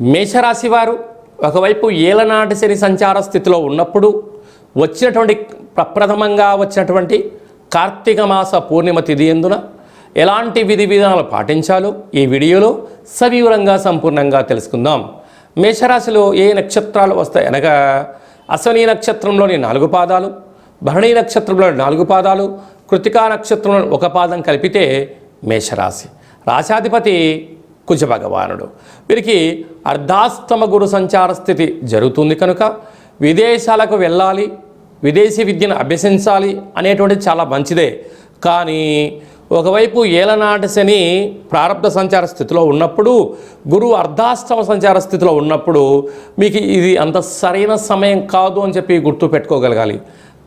మేషరాశి వారు ఒకవైపు ఏలనాటి శని సంచార స్థితిలో ఉన్నప్పుడు వచ్చినటువంటి ప్రప్రథమంగా వచ్చినటువంటి కార్తీక మాస పూర్ణిమ తిథి ఎందున ఎలాంటి విధి విధానాలు పాటించాలో ఈ వీడియోలో సవివరంగా సంపూర్ణంగా తెలుసుకుందాం. మేషరాశిలో ఏ నక్షత్రాలు వస్తాయి? అనగా అశ్వని నక్షత్రంలోని నాలుగు పాదాలు భరణి నక్షత్రంలోని నాలుగు పాదాలు కృతికా నక్షత్రంలోని ఒక పాదం కలిపితే మేషరాశి. రాశాధిపతి కుజ భగవానుడు వీరికి అర్ధాస్తమ గురు సంచార స్థితి జరుగుతుంది కనుక విదేశాలకు వెళ్ళాలి విదేశీ విద్యను అభ్యసించాలి అనేటువంటిది చాలా మంచిదే. కానీ ఒకవైపు ఏలనాటి శని ప్రారంభ సంచార స్థితిలో ఉన్నప్పుడు గురువు అర్ధాష్టమ సంచార స్థితిలో ఉన్నప్పుడు మీకు ఇది అంత సరైన సమయం కాదు అని చెప్పి గుర్తు పెట్టుకోగలగాలి.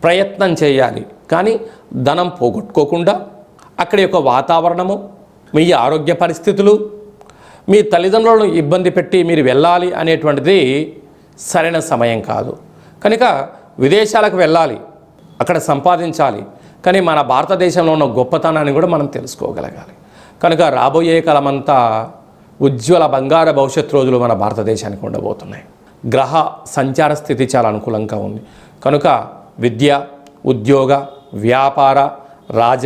ప్రయత్నం చేయాలి. కానీ ధనం పోగొట్టుకోకుండా అక్కడి యొక్క వాతావరణము మీ ఆరోగ్య పరిస్థితులు మీ తల్లిదండ్రులను ఇబ్బంది పెట్టి మీరు వెళ్ళాలి అనేటువంటిది సరైన సమయం కాదు. కనుక విదేశాలకు వెళ్ళాలి అక్కడ సంపాదించాలి కానీ మన భారతదేశంలో ఉన్న గొప్పతనాన్ని కూడా మనం తెలుసుకోగలగాలి. కనుక రాబోయే కాలమంతా ఉజ్వల బంగార భవిష్యత్ రోజులు మన భారతదేశానికి ఉండబోతున్నాయి. గ్రహ సంచార స్థితి చాలా అనుకూలంగా ఉంది. కనుక విద్య ఉద్యోగ వ్యాపార రాజ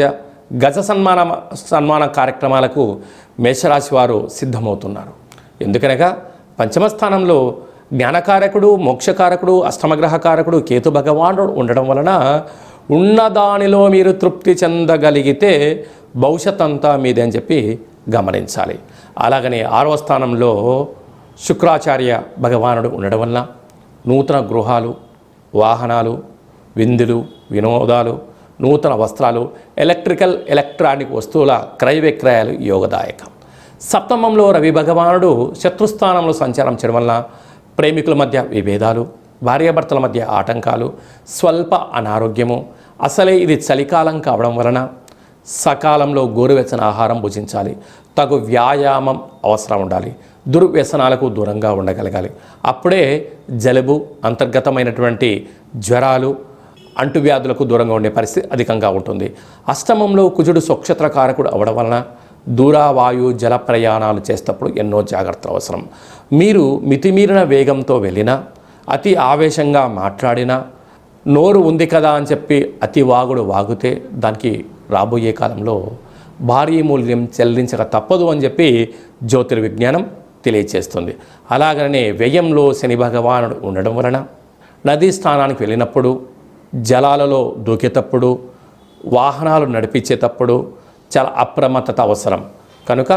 గజ సన్మాన సన్మాన కార్యక్రమాలకు మేషరాశి వారు సిద్ధమవుతున్నారు. ఎందుకనగా పంచమ స్థానంలో జ్ఞానకారకుడు మోక్షకారకుడు అష్టమగ్రహకారకుడు కేతు భగవానుడు ఉండడం వలన ఉన్నదానిలో మీరు తృప్తి చెందగలిగితే భవిష్యత్ అంతా మీదే అని చెప్పి గమనించాలి. అలాగనే ఆరవ స్థానంలో శుక్రాచార్య భగవానుడు ఉండడం వలన నూతన గృహాలు వాహనాలు విందులు వినోదాలు నూతన వస్త్రాలు ఎలక్ట్రికల్ ఎలక్ట్రానిక్ వస్తువుల క్రయ విక్రయాలు యోగదాయకం. సప్తమంలో రవి భగవానుడు శత్రుస్థానంలో సంచారం చేయడం వలన ప్రేమికుల మధ్య విభేదాలు భార్యాభర్తల మధ్య ఆటంకాలు స్వల్ప అనారోగ్యము అసలే ఇది చలికాలం కావడం వలన సకాలంలో గోరువెచ్చని ఆహారం భుజించాలి. తగు వ్యాయామం అవసరం ఉండాలి. దుర్వ్యసనాలకు దూరంగా ఉండగలగాలి. అప్పుడే జలుబు అంతర్గతమైనటువంటి జ్వరాలు అంటువ్యాధులకు దూరంగా ఉండే పరిస్థితి అధికంగా ఉంటుంది. అష్టమంలో కుజుడు స్వక్షత్రకారకుడు అవడం వలన దూరావాయు జల ప్రయాణాలు చేసేటప్పుడు ఎన్నో జాగ్రత్తలు అవసరం. మీరు మితిమీరిన వేగంతో వెళ్ళినా అతి ఆవేశంగా మాట్లాడినా నోరు ఉంది కదా అని చెప్పి అతి వాగుడు వాగితే దానికి రాబోయే కాలంలో భారీ మూల్యం చెల్లించక తప్పదు అని చెప్పి జ్యోతిర్విజ్ఞానం తెలియచేస్తుంది. అలాగనే వ్యయంలో శని భగవానుడు ఉండడం వలన నదీ స్థానానికి వెళ్ళినప్పుడు జలాలలో దూకేటప్పుడు వాహనాలు నడిపించేటప్పుడు చాలా అప్రమత్తత అవసరం. కనుక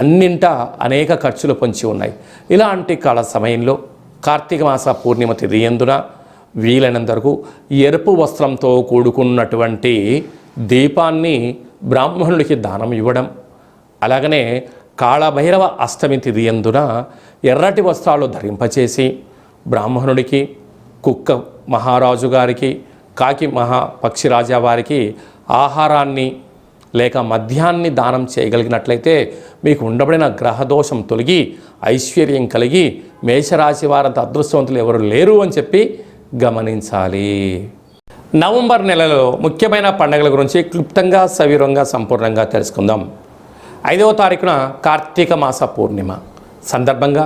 అన్నింటా అనేక ఖర్చులు పొంచి ఉన్నాయి. ఇలాంటి కాల సమయంలో కార్తీక మాస పూర్ణిమ తిథి ఎందున వీలైనంత వరకు ఎరుపు వస్త్రంతో కూడుకున్నటువంటి దీపాన్ని బ్రాహ్మణుడికి దానం ఇవ్వడం అలాగనే కాళభైరవ అష్టమి తిదియందున ఎందున ఎర్రటి వస్త్రాలు ధరింపచేసి బ్రాహ్మణుడికి కుక్క మహారాజు గారికి కాకి మహా పక్షిరాజా వారికి ఆహారాన్ని లేక మద్యాన్ని దానం చేయగలిగినట్లయితే మీకు ఉండబడిన గ్రహదోషం తొలగి ఐశ్వర్యం కలిగి మేషరాశి వారంత అదృష్టవంతులు ఎవరు లేరు అని చెప్పి గమనించాలి. నవంబర్ నెలలో ముఖ్యమైన పండుగల గురించి క్లుప్తంగా సవీరంగా సంపూర్ణంగా తెలుసుకుందాం. ఐదవ తారీఖున కార్తీక మాస పూర్ణిమ. సందర్భంగా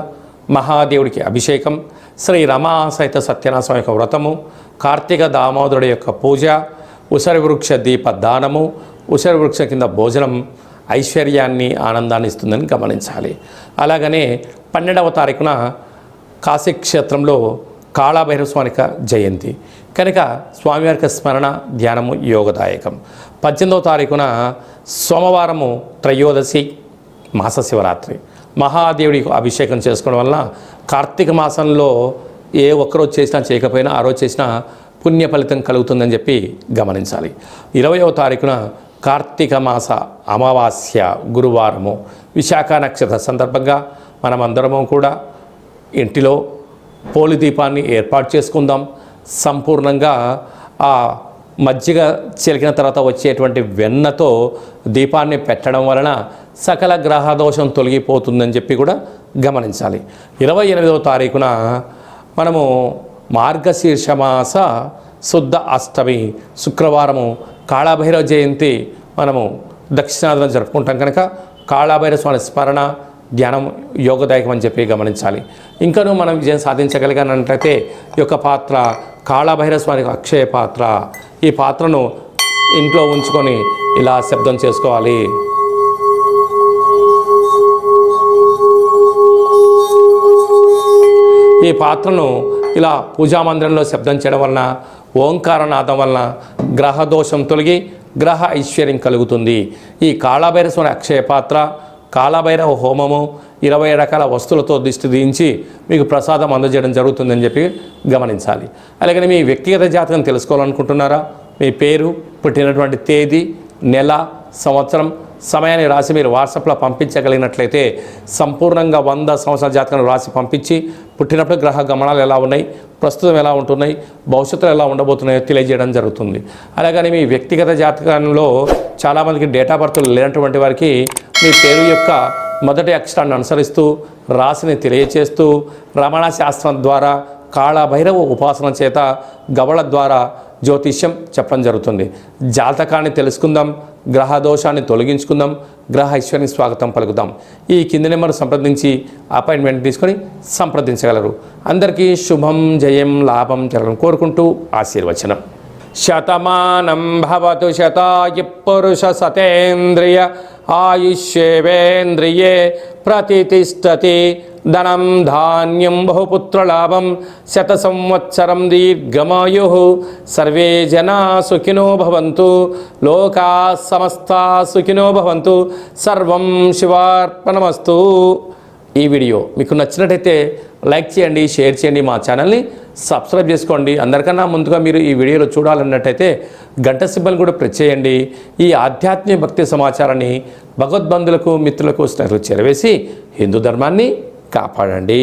మహాదేవుడికి అభిషేకం శ్రీ రమా సహిత సత్యనాశం యొక్క వ్రతము కార్తీక దామోదరుడి యొక్క పూజ ఉసరి వృక్ష దీప దానము ఉసరి వృక్ష కింద భోజనం ఐశ్వర్యాన్ని ఆనందాన్ని ఇస్తుందని గమనించాలి. అలాగనే పన్నెండవ తారీఖున కాశీక్షేత్రంలో కాళాభైరవ స్వామి జయంతి. కనుక స్వామివారికి స్మరణ ధ్యానము యోగదాయకం. పద్దెనిమిదవ తారీఖున సోమవారము త్రయోదశి మాస శివరాత్రి. మహాదేవుడికి అభిషేకం చేసుకోవడం వలన కార్తీక మాసంలో ఏ ఒక్కరోజు చేసినా చేయకపోయినా ఆ రోజు చేసినా పుణ్య ఫలితం కలుగుతుందని చెప్పి గమనించాలి. ఇరవయవ తారీఖున కార్తీక మాస అమావాస్య గురువారము విశాఖ నక్షత్ర సందర్భంగా మనమందరము కూడా ఇంటిలో పోలి దీపాన్ని ఏర్పాటు చేసుకుందాం. సంపూర్ణంగా ఆ మజ్జిగ చిలికిన తర్వాత వచ్చేటువంటి వెన్నతో దీపాన్ని పెట్టడం వలన సకల గ్రహదోషం తొలగిపోతుందని చెప్పి కూడా గమనించాలి. ఇరవై ఎనిమిదవ తారీఖున మనము మార్గశీర్షమాస శుద్ధ అష్టమి శుక్రవారము కాళభైరవ జయంతి మనము దక్షిణాదిన జరుపుకుంటాం కనుక కాళభైరవ స్వామి స్మరణ ధ్యానం యోగదాయకం అని చెప్పి గమనించాలి. ఇంకనూ మనం విజయం సాధించగలిగానంటైతే ఈ యొక్క పాత్ర కాళభైరవ స్వామి అక్షయ పాత్ర. ఈ పాత్రను ఇంట్లో ఉంచుకొని ఇలా శబ్దం చేసుకోవాలి. ఈ పాత్రను ఇలా పూజా మందిరంలో శబ్దం చేయడం వలన ఓంకారనాథం వలన గ్రహ దోషం తొలగి గ్రహ ఐశ్వర్యం కలుగుతుంది. ఈ కాళభైరస్వామి అక్షయ పాత్ర కాళభైరవ హోమము ఇరవై రకాల వస్తువులతో దిష్టి దించి మీకు ప్రసాదం అందజేయడం జరుగుతుందని చెప్పి గమనించాలి. అలాగే మీ వ్యక్తిగత జాతకం తెలుసుకోవాలనుకుంటున్నారా? మీ పేరు పుట్టినటువంటి తేదీ నెల సంవత్సరం సమయాన్ని రాసి మీరు వాట్సాప్లో పంపించగలిగినట్లయితే సంపూర్ణంగా వంద సంవత్సరాల జాతకాన్ని రాసి పంపించి పుట్టినప్పుడు గ్రహ గమనాలు ఎలా ఉన్నాయి ప్రస్తుతం ఎలా ఉంటున్నాయి భవిష్యత్తులో ఎలా ఉండబోతున్నాయో తెలియజేయడం జరుగుతుంది. అలాగని మీ వ్యక్తిగత జాతకంలో చాలామందికి డేటా బర్త్ లేనటువంటి వారికి మీ పేరు యొక్క మొదటి అక్షరాన్ని అనుసరిస్తూ రాశిని తెలియచేస్తూ రమణ శాస్త్రం ద్వారా కాళభైరవ ఉపాసన చేత గవళ ద్వారా జ్యోతిష్యం చెప్పడం జరుగుతుంది. జాతకాన్ని తెలుసుకుందాం గ్రహ దోషాన్ని తొలగించుకుందాం గ్రహ ఐశ్వర్యానికి స్వాగతం పలుకుదాం. ఈ కింది నెంబర్ సంప్రదించి అపాయింట్మెంట్ తీసుకొని సంప్రదించగలరు. అందరికీ శుభం జయం లాభం జరగడం కోరుకుంటూ ఆశీర్వచనం. శతమానం భవతు శతాయు పురుష సతేంద్రియ ఆయుష్యేవేంద్రియే ప్రతిష్టతి ధనం ధాన్యం బహుపుత్రలాభం శత సంవత్సరం దీర్ఘమాయు సర్వే జనా సుఖినో భవంతు లోకా సమస్త సుఖినో భవంతు సర్వం శివార్పణమస్తు ఈ వీడియో మీకు నచ్చినట్టయితే లైక్ చేయండి షేర్ చేయండి మా ఛానల్ని సబ్స్క్రైబ్ చేసుకోండి. అందరికన్నా ముందుగా మీరు ఈ వీడియోలో చూడాలన్నట్టయితే గంట సింబల్ కూడా ప్రెస్ చేయండి. ఈ ఆధ్యాత్మిక భక్తి సమాచారాన్ని భగవద్బంధులకు మిత్రులకు స్నేహితులు చేరవేసి హిందూ ధర్మాన్ని కాపాడండి.